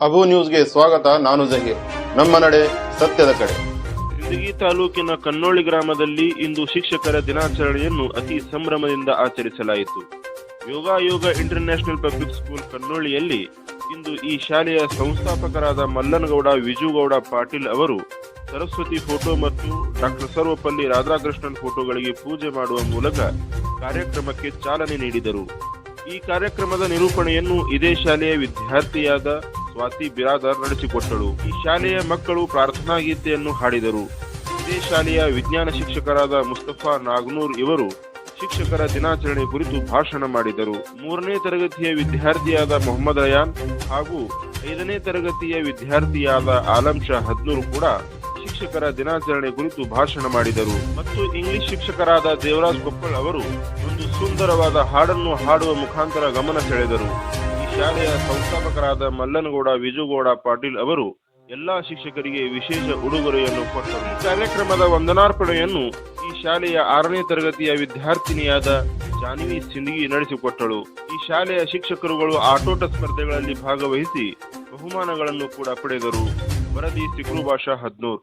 ಅಬು ನ್ಯೂಸ್ಗೆ ಸ್ವಾಗತ, ನಾನು ಜಹೀರ್. ನಮ್ಮ ನಡೆ ಸತ್ಯದ ಕಡೆ. ಸಿಂದಗಿ ತಾಲೂಕಿನ ಕನ್ನೋಳಿ ಗ್ರಾಮದಲ್ಲಿ ಇಂದು ಶಿಕ್ಷಕರ ದಿನಾಚರಣೆಯನ್ನು ಅತಿ ಸಂಭ್ರಮದಿಂದ ಆಚರಿಸಲಾಯಿತು. ಯೋಗಾಯೋಗ ಇಂಟರ್ನ್ಯಾಷನಲ್ ಪಬ್ಲಿಕ್ ಸ್ಕೂಲ್ ಕನ್ನೋಳಿಯಲ್ಲಿ ಇಂದು ಈ ಶಾಲೆಯ ಸಂಸ್ಥಾಪಕರಾದ ಮಲ್ಲನಗೌಡ, ವಿಜುಗೌಡ ಪಾಟೀಲ್ ಅವರು ಸರಸ್ವತಿ ಫೋಟೋ ಮತ್ತು ಡಾಕ್ಟರ್ ಸರ್ವಪಲ್ಲಿ ರಾಧಾಕೃಷ್ಣನ್ ಫೋಟೋಗಳಿಗೆ ಪೂಜೆ ಮಾಡುವ ಮೂಲಕ ಕಾರ್ಯಕ್ರಮಕ್ಕೆ ಚಾಲನೆ ನೀಡಿದರು. ಈ ಕಾರ್ಯಕ್ರಮದ ನಿರೂಪಣೆಯನ್ನು ಇದೇ ಶಾಲೆಯ ವಿದ್ಯಾರ್ಥಿಯಾದ ಸ್ವಾತಿ ಬಿರಾದರ್ ನಡೆಸಿಕೊಟ್ಟಳು. ಈ ಶಾಲೆಯ ಮಕ್ಕಳು ಪ್ರಾರ್ಥನಾ ಗೀತೆಯನ್ನು ಹಾಡಿದರು. ಇದೇ ಶಾಲೆಯ ವಿಜ್ಞಾನ ಶಿಕ್ಷಕರಾದ ಮುಸ್ತಫಾ ನಾಗ್ನೂರ್ ಇವರು ಶಿಕ್ಷಕರ ದಿನಾಚರಣೆ ಕುರಿತು ಭಾಷಣ ಮಾಡಿದರು. ಮೂರನೇ ತರಗತಿಯ ವಿದ್ಯಾರ್ಥಿಯಾದ ಮೊಹಮ್ಮದ್ ರಯಾನ್ ಹಾಗೂ ಐದನೇ ತರಗತಿಯ ವಿದ್ಯಾರ್ಥಿಯಾದ ಆಲಂ ಶಾ ಹದ್ನೂರು ಕೂಡ ಶಿಕ್ಷಕರ ದಿನಾಚರಣೆ ಕುರಿತು ಭಾಷಣ ಮಾಡಿದರು. ಮತ್ತು ಇಂಗ್ಲಿಷ್ ಶಿಕ್ಷಕರಾದ ದೇವರಾಜ್ ಕೊಪ್ಪಳ್ ಅವರು ಒಂದು ಸುಂದರವಾದ ಹಾಡನ್ನು ಹಾಡುವ ಮುಖಾಂತರ ಗಮನ ಸೆಳೆದರು. ಶಾಲೆಯ ಸಂಸ್ಥಾಪಕರಾದ ಮಲ್ಲನಗೌಡ, ವಿಜುಗೌಡ, ಪಾಟೀಲ್ ಅವರು ಎಲ್ಲಾ ಶಿಕ್ಷಕರಿಗೆ ವಿಶೇಷ ಉಡುಗೊರೆಯನ್ನು ಕೊಟ್ಟರು. ಈ ಕಾರ್ಯಕ್ರಮದ ವಂದನಾರ್ಪಣೆಯನ್ನು ಈ ಶಾಲೆಯ ಆರನೇ ತರಗತಿಯ ವಿದ್ಯಾರ್ಥಿನಿಯಾದ ಜಾನ್ವಿ ಸಿಂಧಿ ನಡೆಸಿಕೊಟ್ಟಳು. ಈ ಶಾಲೆಯ ಶಿಕ್ಷಕರುಗಳು ಆಟೋಟ ಸ್ಪರ್ಧೆಗಳಲ್ಲಿ ಭಾಗವಹಿಸಿ ಬಹುಮಾನಗಳನ್ನು ಕೂಡ ಪಡೆದರು. ವರದಿ ಸಿಕ್ರು ಭಾಷಾ ಹದ್ನೂರ್.